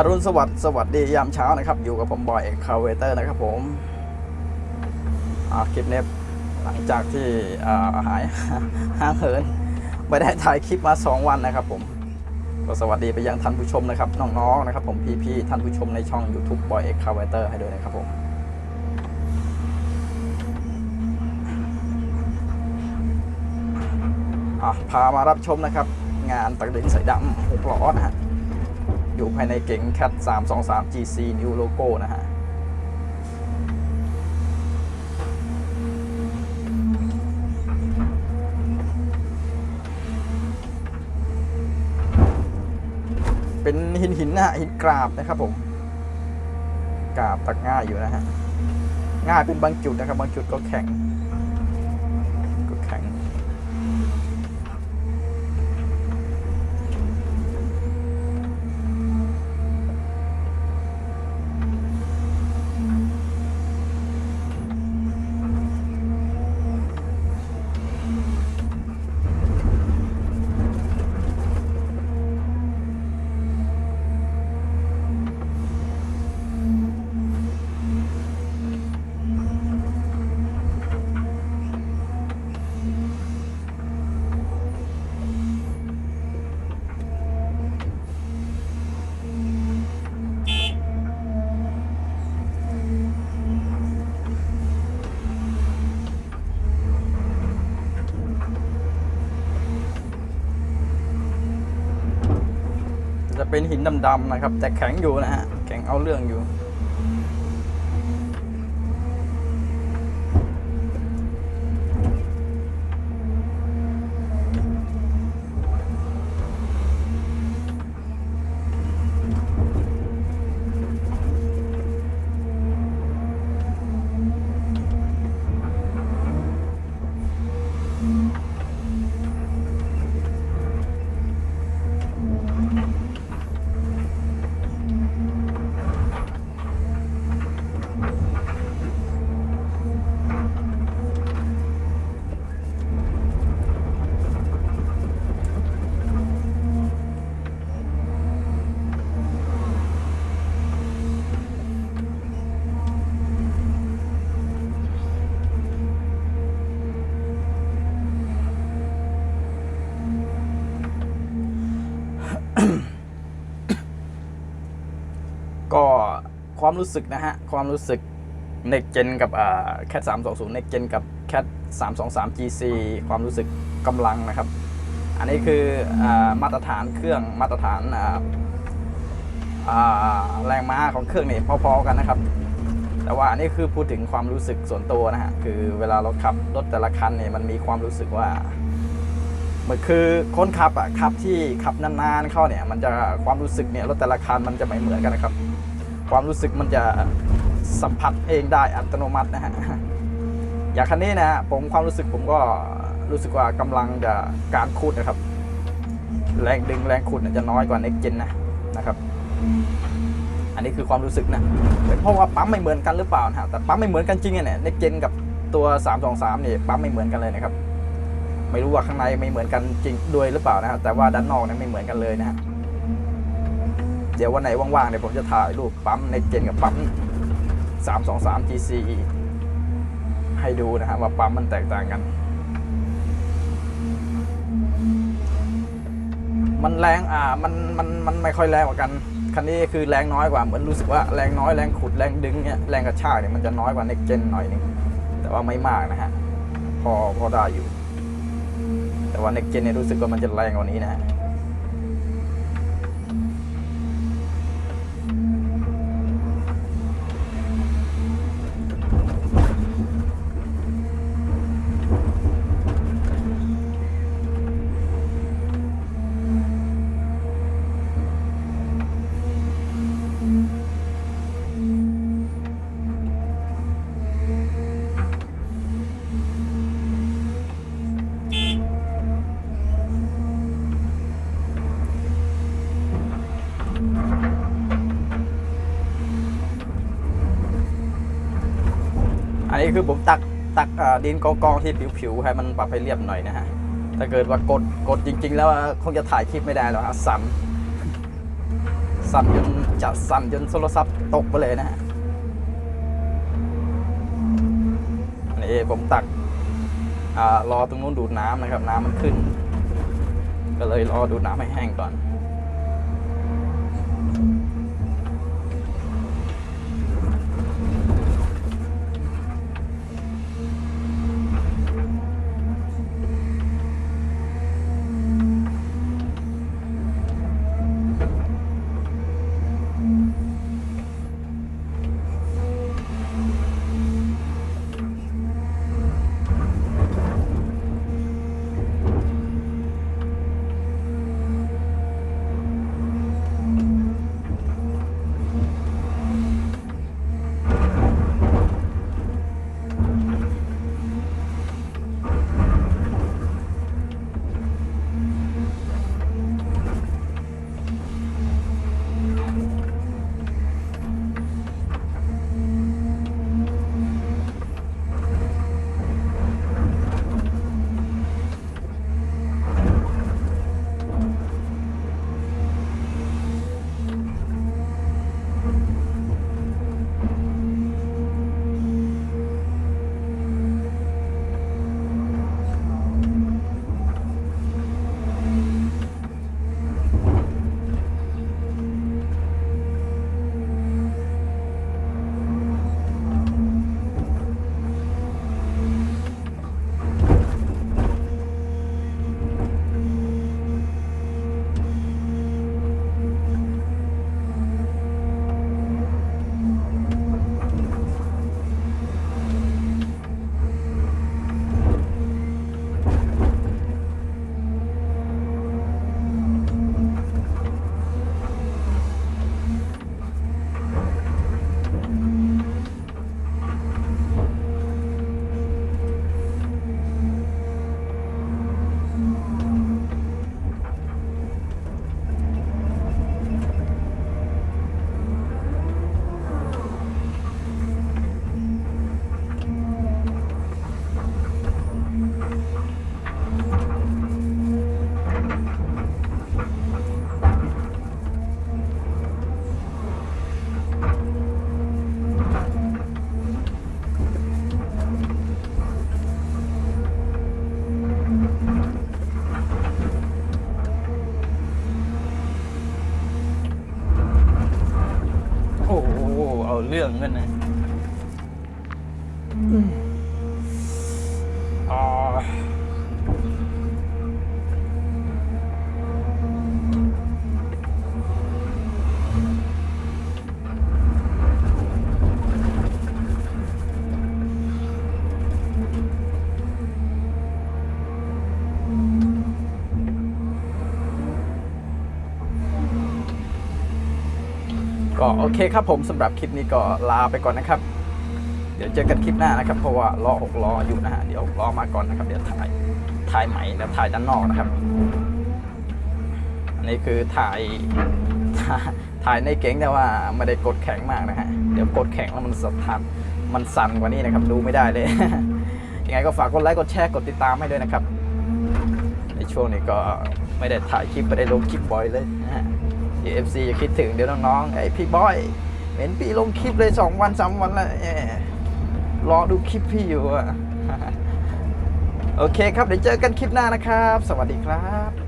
อรุณสวัสดิ์สวัสดียามเช้านะครับ อยู่กับผมบอยเอกคาเวเตอร์นะครับผมคลิปนี้หลังจากที่อาหายห่างเหินไม่ได้ถ่ายคลิปมา 2 วันนะครับผมก็สวัสดีไปยังท่านผู้ชมนะครับน้องๆนะครับผมพี่ๆท่านผู้ชมในช่อง YouTube บอยเอกคาเวเตอร์ให้ด้วยนะครับผมพามารับชมนะครับ งานตักดินใส่ดำหกล้อนะฮะ อยู่ภายในเก๋ง CAT 323 GC New Logo นะฮะ เป็นหินหินนะฮะหินกราบนะครับผม กราบตักง่ายอยู่นะฮะ ง่ายเป็นบางจุดนะครับ บางจุดก็แข็ง เป็นหินดำๆนะครับ แต่แข็งอยู่นะฮะ แข็งเอาเรื่องอยู่ ความรู้สึกนะฮะ ความรู้สึก Next Gen กับอ่า Cat 320 Next Gen กับ Cat 323 GC ความรู้สึกกำลังนะครับ อันนี้คืออมาตรฐานเครื่องมาตรฐานแรงม้าของเครื่องนี่พอๆกันนะครับ แต่ว่าอันนี้คือพูดถึงความรู้สึกส่วนตัวนะฮะ คือเวลาเราขับรถแต่ละคันเนี่ยมันมีความรู้สึกว่าเหมือนคือคนขับอะขับที่ขับนานๆเข้าเนี่ย มันจะความรู้สึกเนี่ยรถแต่ละคันมันจะไม่เหมือนกันนะครับ ความรู้สึกมันจะสัมผัสเองได้อัตโนมัตินะฮะอย่างคันนี้นะฮะผมความรู้สึกผมก็รู้สึกว่ากำลังจะการคูดนะครับ แรงดึงแรงขุดจะน้อยกว่า Next Gen นะนะครับ อันนี้คือความรู้สึกนะเป็นเพราะว่าปั๊มไม่เหมือนกันหรือเปล่านะฮะแต่ปั๊มไม่เหมือนกันจริงเนี่ย Next Gen กับตัว 323นี่ปั๊มไม่เหมือนกันเลยนะครับ ไม่รู้ว่าข้างในไม่เหมือนกันจริงด้วยหรือเปล่านะครับแต่ว่าด้านนอกเนี่ยไม่เหมือนกันเลยนะฮะ เดี๋ยววันไหนว่างๆเดี๋ยผมจะถ่ายรูปปั๊มในเจนกับปั๊ม323 GC ให้ดูนะฮะว่าปั๊มมันแตกต่างกัน มันแรงอ่ามันมันมันไม่ค่อยแรงกว่ากันคันนี้คือแรงน้อยกว่าเหมือนรู้สึกว่าแรงน้อยแรงขุดแรงดึงเนี่ยแรงกระชากเนี่ยมันจะน้อยกว่าเน็กเจนหน่อยนึงแต่ว่าไม่มากนะฮะพอพอได้อยู่ แต่ว่า Next Gen เนี่ยรู้สึกว่ามันจะแรงกว่านี้นะฮะ คือผมตักตักดินกองกองๆที่ผิวๆให้มันปรับให้เรียบหน่อยนะฮะถ้าเกิดว่ากดกดจริง ๆ แล้วคงจะถ่ายคลิปไม่ได้หรอกฮะซ้ำสั่นจนจะสั่นจนโทรศัพท์ตกไปเลยนะฮะนนี้ผมตักรอตรงนู้นดูดน้ำนะครับ น้ำมันขึ้น ก็เลยรอดูดน้ำให้แห้งก่อน ก็โอเคครับผมสำหรับคลิปนี้ก็ลาไปก่อนนะครับ เดี๋ยวเจอกันคลิปหน้านะครับ เพราะว่าล้อหกล้ออยู่นะฮะเดี๋ยวล้อมาก่อนนะครับ เดี๋ยวถ่ายถ่ายใหม่แล้วถ่ายด้านนอกนะครับ อันนี้คือถ่ายถ่ายในเก๋งแต่ว่าไม่ได้กดแข็งมากนะฮะเดี๋ยวกดแข็งแล้วมันสะท้านมันสั่นกว่านี้นะครับ ดูไม่ได้เลยยังไงก็ฝากกดไลค์กดแชร์กดติดตามให้ด้วยนะครับ ในช่วงนี้ก็ไม่ได้ถ่ายคลิปไม่ได้ลงคลิปบ่อยเลยนะฮะเดี๋ยว FC จะคิดถึงเดี๋ยวน้องๆไอพี่บอยเห็นพี่ลงคลิปเลยสองวันสามวันแล้ว รอดูคลิปพี่อยู่อะโอเคครับ เดี๋ยวเจอกันคลิปหน้านะครับ สวัสดีครับ